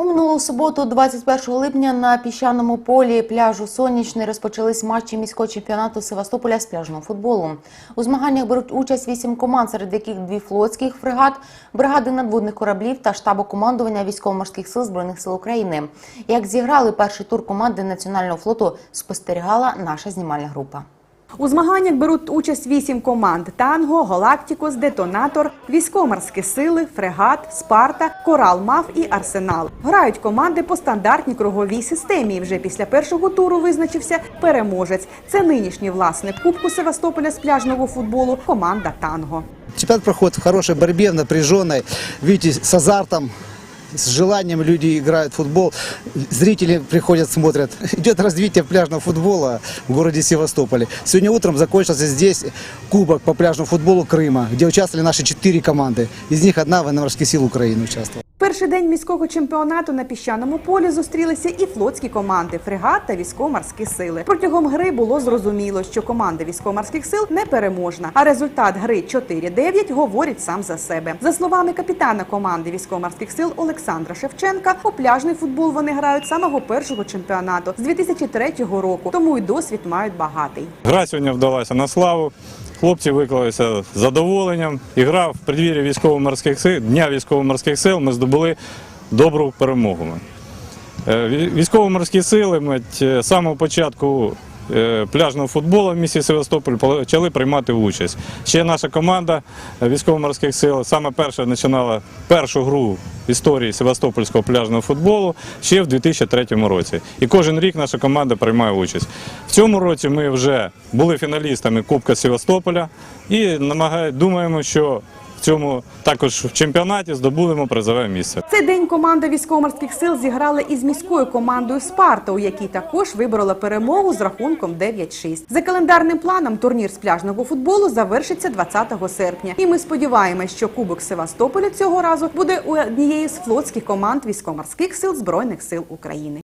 У минулу суботу, 21 липня, на піщаному полі пляжу Сонячний розпочались матчі міського чемпіонату Севастополя з пляжного футболу. У змаганнях беруть участь вісім команд, серед яких дві флотських фрегат, бригади надводних кораблів та штабу командування військово-морських сил збройних сил України. Як зіграли перший тур команди національного флоту, спостерігала наша знімальна група. У змаганнях беруть участь вісім команд: Танго, Галактикос, Детонатор, Військово-морські сили, Фрегат, Спарта, Корал Мав і Арсенал. Грають команди по стандартній круговій системі. Вже після першого туру визначився переможець. Це нинішній власник Кубку Севастополя з пляжного футболу команда Танго. Чемпионат проходит в хорошей борьбе, напряженной. Видите, с азартом, с желанием люди играют в футбол. Зрители приходят, смотрят. Идет развитие пляжного футбола в городе Севастополе. Сегодня утром закончился здесь кубок по пляжному футболу Крыма, где участвовали наши четыре команды. Из них одна военно-морские силы Украины участвовала. Перший день міського чемпіонату на піщаному полі зустрілися і флотські команди фрегат та військово-морські сили. Протягом гри було зрозуміло, що команда військово-морських сил не переможна. А результат гри 4-9 говорить сам за себе. За словами капітана команди військово-морських сил Олександра Шевченка, у пляжний футбол вони грають самого першого чемпіонату з 2003 року, тому й досвід мають багатий. Гра сьогодні вдалася на славу. Хлопці виклалися з задоволенням. І гра в преддвір'ї військово-морських сил, Дня військово-морських сил ми здобули добру перемогу. Е, Військово-морські сили ми з самого початку е, пляжного футболу в місті Севастополь почали приймати участь. Ще наша команда е, військово-морських сил саме перша починала першу гру історії Севастопольського пляжного футболу ще в 2003 році. І кожен рік наша команда приймає участь. В цьому році ми вже були фіналістами Кубка Севастополя і думаємо, що цьому також в чемпіонаті здобудемо призове місце. Цей день команда військово-морських сил зіграла із міською командою Спарта, у якій також виборола перемогу з рахунком 9-6. За календарним планом турнір з пляжного футболу завершиться 20 серпня. І ми сподіваємось, що Кубок Севастополя цього разу буде у однієї з флотських команд військово-морських сил збройних сил України.